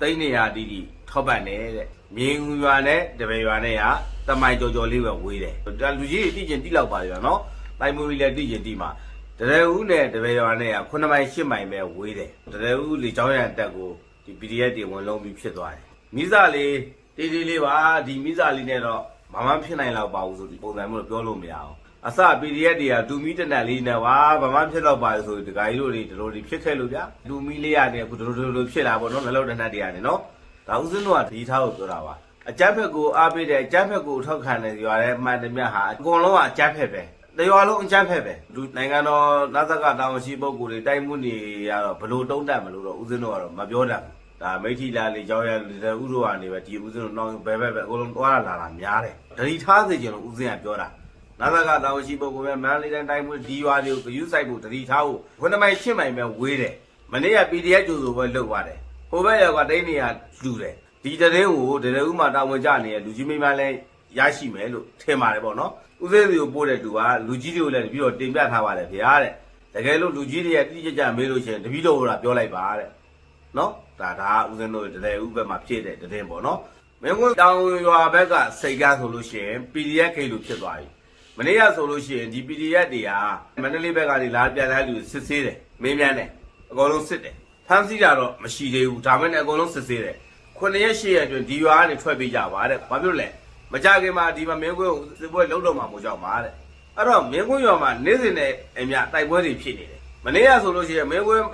Speaker 5: တိတ်နေရတီးတီထောက်ပံ့တယ်တဲ့မြေငူရွာနဲ့တပယ်ရွာနဲ့ကတမိုင်ကြော်ကြော်လေးပဲဝေးတယ်ဒါလူကြီးတွေတီးကျင်တီးလောက်ပါရွာနော်တိုင်းမူကြီးလည်းတီးကျင်တီးမှာတရဲဦးနဲ့တပယ်ရွာနဲ့က9မိုင်10မိုင်ပဲဝေးတယ်တရဲဦးလေချောင်းရံတက်ကိုဒီ PDF တွေဝင်လုံးပြီးဖြစ်သွားတယ်မိစလေးတေးသေးလေးပါဒီမိစလေးနဲ့တော့ဘာမှဖြစ်နိုင်တော့ပါဘူးဆိုဒီပုံစံမျိုးတော့ပြောလို့မရအောင် အစ PDF တွေကတူမီတနက်လေးနဲ့ပါဘာမှဖြစ်တော့ပါဆိုဒီဂိုင်းတို့တွေဒီလိုတွေဖြစ်ခဲ့လို့ဗျာတူမီလေးရတယ်အခုဒီလိုဒီလိုဖြစ်လာပေါ့နော်နှလုံးတနက်တွေရတယ်နော်ဒါဥစဉ်တော့ဒီထားကိုပြောတာပါအကြမ်းဖက်ကိုအားပေးတယ်အကြမ်းဖက်ကိုထောက်ခံတယ်ရွာထဲမှန်တယ်မြတ်ဟာအကုန်လုံးကအကြမ်းဖက်ပဲတရွာလုံးအကြမ်းဖက်ပဲလူနိုင်ငံတော်နာဇကတာဝန်ရှိပုဂ္ဂိုလ်တွေတိုက်မှုနေရတော့ဘလို့တုံးတက်မလို့တော့ဥစဉ်တော့ကတော့မပြောတတ်ဘူးဒါမိထီလာလေးကြောင်းရလူတွေဥရောကနေပဲဒီဥစဉ်တော့နောက်ဘဲဘဲပဲအကုန်လုံးသွားလာလာများတယ်ဒတိထားစေချင်လို့ဥစဉ်ကပြောတာ နာသကတာဝန်ရှိပုဂ္ဂိုလ်ပဲမန္တလေးတိုင်းတိုင်းမှုဒီရွာတွေကိုဂယူးဆိုင်ဖို့တတိထားဖို့ခွန်းမိုင်ရှင်းမိုင်ပဲဝေးတယ်မနေ့က PDF ကျူဆိုပဲလုတ်သွားတယ်ဟိုဘက်ရောက်ကတိုင်းနေရလူတယ်ဒီတရင်ကိုတရေဦးမှာတာဝန်ကြနေရလူကြီးမိန်းမလည်းရရှိမယ်လို့ထင်ပါတယ်ပေါ့နော်ဥသေးစီကိုပို့တဲ့သူကလူကြီးတွေကိုလည်းပြီးတော့တင်ပြထားပါတယ်ဗျာတဲ့တကယ်လို့လူကြီးတွေရဲ့တိတိကျကျမေးလို့ရှိရင်တပည့်တော်ကပြောလိုက်ပါတဲ့နော်ဒါဒါဥစဉ်တို့တရေဦးဘက်မှာဖြစ်တဲ့တရင်ပေါ့နော်မင်းကတောင်ရွာဘက်ကစိတ်ကားဆိုလို့ရှိရင် PDF ကိလို့ဖြစ်သွားပြီ မနေ့ကဆိုလို့ရှိရင်ဒီ PDF တွေကမန္တလေးဘက်ကနေလာပြန်လာလူစစ်ဆေးတယ်မင်းများတယ်အကုန်လုံးစစ်တယ်ဖမ်းဆီးတာတော့မရှိသေးဘူးဒါမဲ့လည်းအကုန်လုံးစစ်ဆေးတယ်ခုနှစ်ရက်ရှစ်ရက်အတွင်းဒီရွာကနေထွက်ပြေးကြပါတဲ့ဘာဖြစ်လို့လဲမကြခင်မှာဒီမှာမင်းကွင်းကိုစစ်ပွဲလုံးတော့မှာမို့ကြောက်ပါတဲ့အဲ့တော့မင်းကွင်းရွာမှာနေ့စဉ်နဲ့အမြတိုက်ပွဲတွေဖြစ်နေတယ်မနေ့ကဆိုလို့ရှိရင်မင်းကွင်း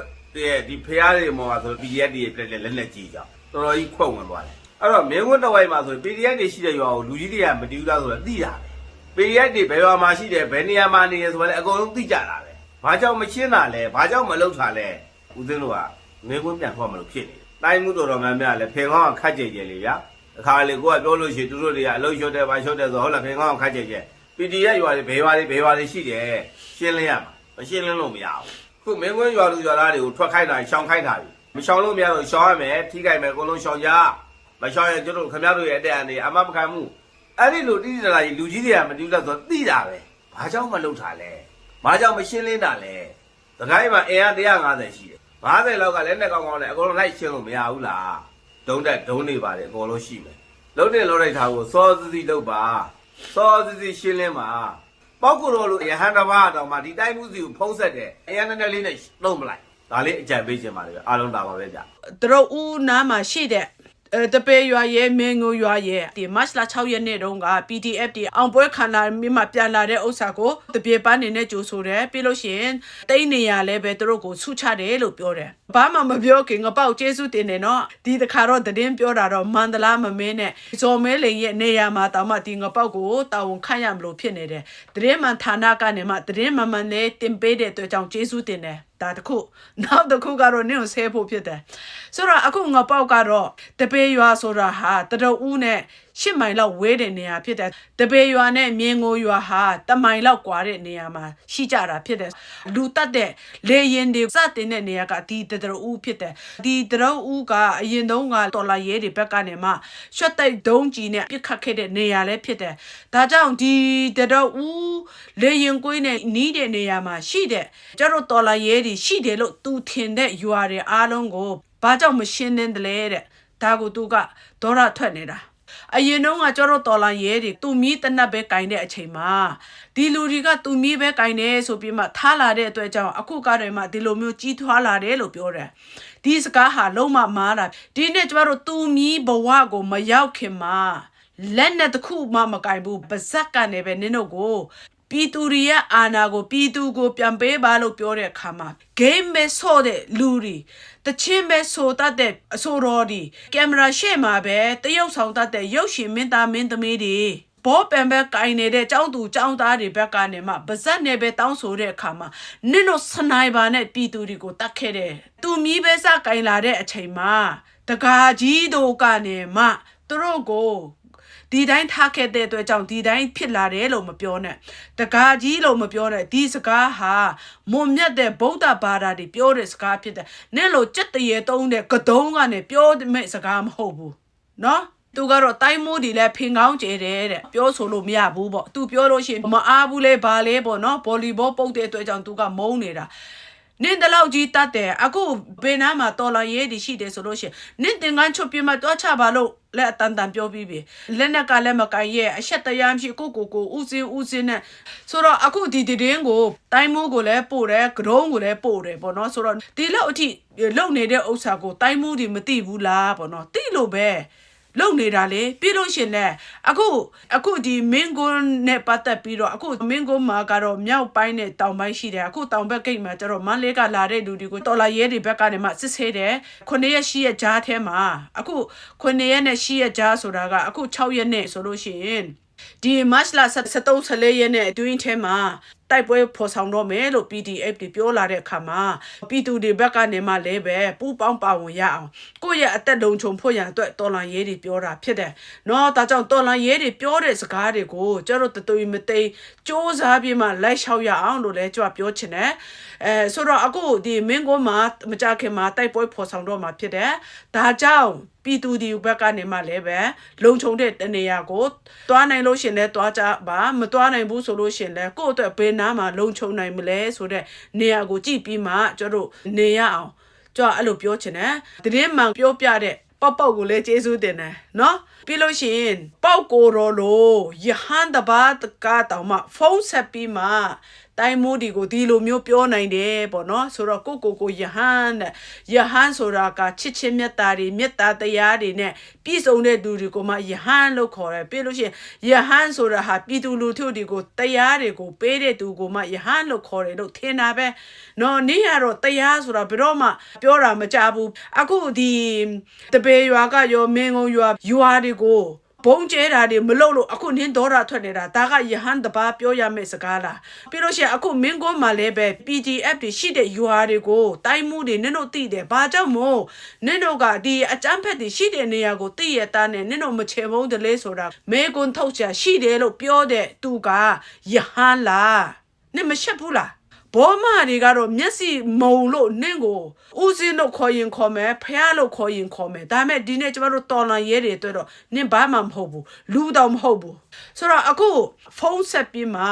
Speaker 5: ရဲ့ဒီဖျားတွေမော်ပါဆို PDF တွေပြက်လက်လက်ကြီးကြောက်တော်တော်ကြီးခွက်ဝင်သွားတယ်အဲ့တော့မင်းကွင်းတစ်ဝိုက်မှာဆို PDF တွေရှိတဲ့ရွာကိုလူကြီးတွေကမတူးလားဆိုတော့သိတာပဲ PDF တွေဘယ်ရွာမှာရှိတယ်ဘယ်နေရာမှာနေရဆိုတော့လည်းအကုန်လုံးသိကြတာပဲဘာကြောင့်မရှင်းတာလဲဘာကြောင့်မလုပ်တာလဲဦးသိန်းတို့ကမင်းကွင်းပြန်ထွက်မလို့ဖြစ်နေတယ်တိုင်းမှုတော်တော်များများလည်းဖင်ကောင်းကခတ်ကြဲကြဲလေဗျာအခါလေကိုကပြောလို့ရှိရင်သူတို့တွေကအလုံးလျှော့တယ်ဘာလျှော့တယ်ဆိုဟုတ်လားဖင်ကောင်းကခတ်ကြဲကြဲ PDF ရွာတွေဘယ်ရွာတွေဘယ်ရွာတွေရှိတယ်ရှင်းလင်းရမှာမရှင်းလင်းလို့မရဘူးခုမင်းကွင်းရွာလူရွာသားတွေကိုထွက်ခိုင်းတာရှောင်ခိုင်းတာပြီမရှောင်လို့မရတော့ရှောင်ရမယ်ထိခိုက်မယ်အကုန်လုံးရှောင်ကြမရှောင်ရင်ကျတို့ခင်ဗျားတို့ရဲ့အတက်အနေအမမခံမှု အဲ့ဒီလိုတိတိကျကျကြီးလူကြီးတွေကမတူတော့ဆိုသိတာပဲဘာကြောင့်မလုပ်တာလဲဘာကြောင့်မရှင်းလင်းတာလဲသခိုင်းမှာအင်အား150ရှိတယ်50လောက်ကလည်းနဲ့ကောင်းကောင်းနဲ့အကုန်လုံးလိုက်ရှင်းလို့မရဘူးလားဒုံးတက်ဒုံးနေပါတယ်အကုန်လုံးရှိမယ်လုံးတင်လုံးလိုက်တာကိုစောစစီလုပ်ပါစောစစီရှင်းလင်းပါပောက်ကူတော်လို့ရဟန္တာဘာတော်မှာဒီတိုင်းမှုစီကိုဖုံးဆက်တယ်အင်အားနဲ့လေးနဲ့လုံးမလိုက်ဒါလေးအကြံပေးခြင်းပါလေအားလုံးတာပါပဲကြာ
Speaker 1: သူတို့ဦးနားမှာရှိတဲ့အဲ တပေရွာရဲ့မင်းငိုရွာရဲ့ဒီမတ်လ6ရက်နေ့တုန်းက PDF ဒီအောင်ပွဲခန္ဓာမြမပြန်လာတဲ့ဥစ္စာကိုတပြေပန်းနေနဲ့ကြိုဆိုတယ်ပြီးလို့ရှိရင်တိတ်နေရလဲပဲသူတို့ကိုဆုချတယ်လို့ပြောတယ်ဘာမှမပြောခင်ငပေါက်ကျေးဇူးတင်တယ်နော်ဒီတခါတော့သတင်းပြောတာတော့မန္တလားမမင်းနဲ့ဇော်မဲလိန်ရဲ့နေရာမှာတောင်မှဒီငပေါက်ကိုတာဝန်ခံရမလို့ဖြစ်နေတယ်သတင်းမှန်ဌာနကနေမှသတင်းမှန်မှန်နဲ့တင်ပေးတဲ့အတွက်ကြောင့်ကျေးဇူးတင်တယ် ဒါတစ်ခုနောက်တစ်ခုကတော့နင့်ကိုဆဲဖို့ဖြစ်တယ်ဆိုတော့အခုငပေါက်ကတော့တပေရွာဆိုတာဟာတရဦးနဲ့ရှစ်မိုင်လောက်ဝေးတဲ့နေရာဖြစ်တယ်တပေရွာနဲ့မြင်းငိုရွာဟာတမိုင်လောက်ကွာတဲ့နေရာမှာရှိကြတာဖြစ်တယ်လူတက်တဲ့လေရင်တွေစတင်တဲ့နေရာကဒီတရဦးဖြစ်တယ်ဒီတရဦးကအရင်တုန်းကတော်လာရဲတွေဘက်ကနေမှရွှက်တိုက်ဒုံးကြီးနဲ့ပြစ်ခတ်ခဲ့တဲ့နေရာလည်းဖြစ်တယ်ဒါကြောင့်ဒီတရဦးလေရင်ကွေးနဲ့နီးတဲ့နေရာမှာရှိတဲ့ကျတော့တော်လာရဲတွေရှိတယ်လို့သူထင်တဲ့ရွာတွေအားလုံးကိုဘာကြောင့်မရှင်းနေတယ်လဲတဲ့ဒါကိုသူကဒေါရထွက်နေတာအရင်တော့ကကျတော့တော်လာရဲတွေသူမီးတနတ်ပဲကင်တဲ့အချိန်မှာဒီလူတွေကသူမီးပဲကင်နေဆိုပြီးမှထားလာတဲ့အတွက်ကြောင့်အခုကတည်းကဒီလိုမျိုးကြီးထွားလာတယ်လို့ပြောတယ်ဒီစကားဟာလုံးဝမားတာဒီနေ့ကျမတို့သူမီးဘဝကိုမရောက်ခင်မှာလက်နဲ့တစ်ခုမှမကင်ဘူးပါဇက်ကနေပဲနင်တို့ကို ပြည်သူတွေရဲ့အာဏာကိုပြည်သူကိုပြန်ပေးပါလို့ပြောတဲ့အခါမှာ game ပဲဆော့တဲ့လူတွေတချင်းပဲဆိုတတ်တဲ့အဆိုတော်တွေကင်မရာရှေ့မှာပဲတရုပ်ဆောင်တတ်တဲ့ရုပ်ရှင်မင်းသားမင်းသမီးတွေဘောပန်ပဲကင်နေတဲ့ចောင်းသူចောင်းသားတွေဘက်ကနေမှပါဇက်နဲ့ပဲတောင်းဆိုတဲ့အခါမှာနင့်တို့စနိုက်ပါနဲ့ပြည်သူတွေကိုတတ်ခဲ့တယ်သူမီးပဲစကင်လာတဲ့အချိန်မှာတကာကြီးတို့ကနေမှသူတို့ကို ဒီတိုင်းထားခဲ့တဲ့အတွက်ကြောင့်ဒီတိုင်းဖြစ်လာတယ်လို့မပြောနဲ့တကားကြီးလို့မပြောနဲ့ဒီစကားဟာမွန်မြတ်တဲ့ဗုဒ္ဓဘာသာတွေပြောတဲ့စကားဖြစ်တယ်နင့်လို့ကြက်တရေတုံးတဲ့ကတုံးကနေပြောမဲ့စကားမဟုတ်ဘူးနော်သူကတော့တိုင်းမိုးဒီလဲဖင်ကောင်းကျဲတယ်တဲ့ပြောဆိုလို့မရဘူးပေါ့သူပြောလို့ရှိရင်မအားဘူးလေဘာလဲပေါ့နော်ဗော်လီဘောပုတ်တဲ့အတွက်ကြောင့်သူကမုန်းနေတာ နင်းတလောက်ကြီးတတ်တယ်အခုဘေးနားမှာတော်လာရေးဒီရှိတယ်ဆိုလို့ရှိရင်နင်းတင်ကန်းချုပ်ပြမတော့ချပါလို့လက်အတန်တန်ပြောပြီးပြီလက်နဲ့ကလည်းမကင်ရဲ့အဆက်တရားမရှိကိုကိုကိုဥစင်းဥစင်းနဲ့ဆိုတော့အခုဒီတည်င်းကိုတိုင်းမိုးကိုလည်းပို့တယ်ဂရုံးကိုလည်းပို့တယ်ပေါ့နော်ဆိုတော့ဒီလောက်အထိလုံနေတဲ့ဥစ္စာကိုတိုင်းမိုးဒီမသိဘူးလားပေါ့နော်သိလို့ပဲ လုံနေတာလေပြီးလို့ရှရင်လဲအခုအခုဒီမင်းကွန်းနဲ့ပတ်သက်ပြီးတော့အခုမင်းကွန်းမှာကတော့မြောက်ပိုင်းနဲ့တောင်ပိုင်းရှိတယ်အခုတောင်ဘက်ဂိတ်မှာကျတော့မန္တလေးကလာတဲ့လူတွေကိုတော်လာရဲတွေဘက်ကနေမှစစ်ဆေးတယ်ခုနှစ်ရက်ရှိရက်ကြားထဲမှာအခုခုနှစ်ရက်နဲ့ရှိရက်ကြားဆိုတာကအခု6ရက်နဲ့ဆိုလို့ရှိရင်ဒီမတ်လ73 14ရက်နဲ့အတွင်းထဲမှာတိုက်ပွဲဖော်ဆောင်တော့မယ်လို့ PDF တွေပြောလာတဲ့အခါမှာပြည်သူတွေဘက်ကနေမှလည်းပဲပူပေါင်းပါဝင်ရအောင်ကိုယ့်ရဲ့အသက်လုံခြုံဖို့ရန်အတွက်တော်လန်ရေးတွေပြောတာဖြစ်တယ်။နော်ဒါကြောင့်တော်လန်ရေးတွေပြောတဲ့စကားတွေကိုကျတော့တသွေးမသိမ်းစ조사ပြီးမှလိုက်လျှောက်ရအောင်လို့လည်းကြွပြောချင်တယ်။အဲဆိုတော့အခုဒီမင်းကိုမှာမကြခင်မှာတိုက်ပွဲဖော်ဆောင်တော့မှာဖြစ်တယ်။ဒါကြောင့်ပြည်သူဒီဘက်ကနေမှလည်းပဲလုံခြုံတဲ့တနေရာကိုတွားနိုင်လို့ရှင်လဲတွားကြပါမတွားနိုင်ဘူးဆိုလို့ရှင်လဲကိုယ့်အတွက်ဘယ်နားမှာလုံခြုံနိုင်မလဲဆိုတဲ့နေရာကိုကြည့်ပြီးမှကျတို့နေရအောင်ကြွအဲ့လိုပြောချင်တယ်တရင်မှန်ပြောပြတဲ့ပေါက်ပေါက်ကိုလည်းကျေးဇူးတင်တယ်နော်ပြီးလို့ရှိရင်ပေါက်ကိုရောလို့ယဟန်တဘာတကားတောင်မှဖုန်းဆက်ပြီးမှ တိုင်းမိုးဒီကိုဒီလိုမျိုးပြောနိုင်တယ်ပေါ့နော်ဆိုတော့ကိုကိုကိုယဟန်တဲ့ယဟန်ဆိုတာကချစ်ချင်းမြတ်တာတွေမေတ္တာတရားတွေနဲ့ပြည့်စုံတဲ့သူတွေကိုမှယဟန်လို့ခေါ်တယ်ပြီးလို့ရှိရင်ယဟန်ဆိုတာဟာပြည်သူလူထုတွေကိုတရားတွေကိုပေးတဲ့သူကိုမှယဟန်လို့ခေါ်တယ်လို့ထင်တာပဲနော်နေ့ရတော့တရားဆိုတာဘယ်တော့မှပြောတာမကြဘူးအခုဒီတပေရွာကရောမင်းကုန်းရွာရွာတွေကို ဘုံကျဲတာတွေမလုပ်လို့အခုနင်းဒေါရထွက်နေတာဒါကယဟန်တပါပြောရမယ့်စကားလားပြီးလို့ရှိရင်အခုမင်းကုန်းမှာလည်းပဲ PDF တွေရှိတဲ့ရွာတွေကိုတိုင်းမှုတွေနင်တို့သိတယ်ဘာကြောင့်မို့နင်တို့ကဒီအကြမ်းဖက်တွေရှိတဲ့နေရာကိုသိရတာနဲ့နင်တို့မချေမုန်းတယ်လေဆိုတာမဲကွန်းထုတ်ချာရှိတယ်လို့ပြောတဲ့သူကယဟန်လားနင်မရှက်ဘူးလား ဘောမတွေကတော့မျက်စိမုံလို့နင့်ကိုဦးစင်းတို့ခေါ်ရင်ခေါ်မယ်ဖះလို့ခေါ်ရင်ခေါ်မယ်ဒါပေမဲ့ဒီနေ့ကျမတို့တော်လန်ရဲတွေအတွက်တော့နင့်ဘာမှမဟုတ်ဘူးလူတော့မဟုတ်ဘူးဆိုတော့အခုဖုန်းဆက်ပြီးမှ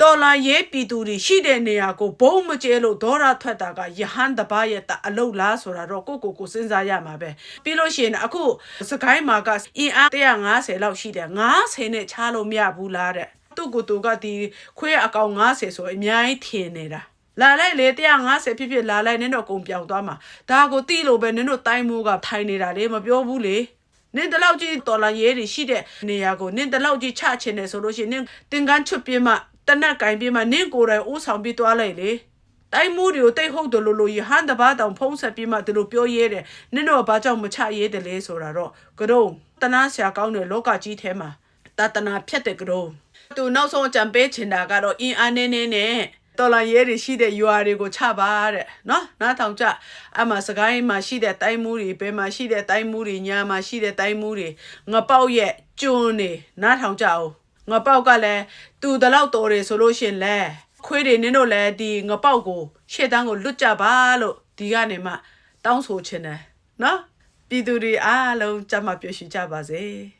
Speaker 1: တော်လာရဲပြည်သူတွေရှိတဲ့နေရာကိုဘုံမကျဲလို့ဒေါရထွက်တာကယဟန်တပါရဲ့တအလုတ်လားဆိုတာတော့ကိုကိုကိုစဉ်းစားရမှာပဲပြီးလို့ရှိရင်အခုစကိုင်းမှာကအင်အား150လောက်ရှိတယ်90နဲ့ချလို့မရဘူးလားတဲ့ သူ့ကိုယ်သူကဒီခွေးအကောင်90ဆိုအများကြီးထင်နေတာလာလိုက်လေ150ဖြစ်ဖြစ်လာလိုက်နင်းတော့ကုန်ပြောင်သွားမှာဒါကိုတိလို့ပဲနင်းတို့တိုင်းမိုးကထိုင်နေတာလေမပြောဘူးလေနင်းတလောက်ကြီးတော်လာရဲတွေရှိတဲ့နေရာကိုနင်းတလောက်ကြီးချချင်တယ်ဆိုလို့ရှိရင်နင်းတင်ကန်းချွတ်ပြင်းမှတနက်ကင်ပြင်းမှနင်းကိုယ်တိုင်အိုးဆောင်ပြီးသွားလိုက်လေတိုင်းမိုးတွေကိုတိတ်ဟုတ်တယ်လို့လို့ယဟန်တပါတောင်ဖုံးဆက်ပြီးမှဒီလိုပြောရဲတယ်နင်းတော့ဘာကြောင့်မချရဲတယ်လဲဆိုတာတော့ကတော့တနာဆရာကောင်းတဲ့လောကကြီးထဲမှာတတနာဖြတ်တဲ့ကတော့ သူနောက်ဆုံးအကြံပေးချင်တာကတော့အင်းအားနေနေနဲ့တော်လာရဲတွေရှိတဲ့ UR တွေကိုချပါတဲ့နော်နားထောင်ကြအမှစကိုင်းမှာရှိတဲ့တိုင်းမှုတွေဘယ်မှာရှိတဲ့တိုင်းမှုတွေညာမှာရှိတဲ့တိုင်းမှုတွေငပေါက်ရဲ့ကျွန်းနေနားထောင်ကြအောင်ငပေါက်ကလည်းသူတလောက်တော်တယ်ဆိုလို့ရှရင်လဲခွေးတွေနင်းတို့လည်းဒီငပေါက်ကိုရှေ့တန်းကိုလွတ်ကြပါလို့ဒီကနေမှတောင်းဆိုချင်တယ်နော်ပြည်သူတွေအားလုံးကြမ်းမှပြည့်ရှိကြပါစေ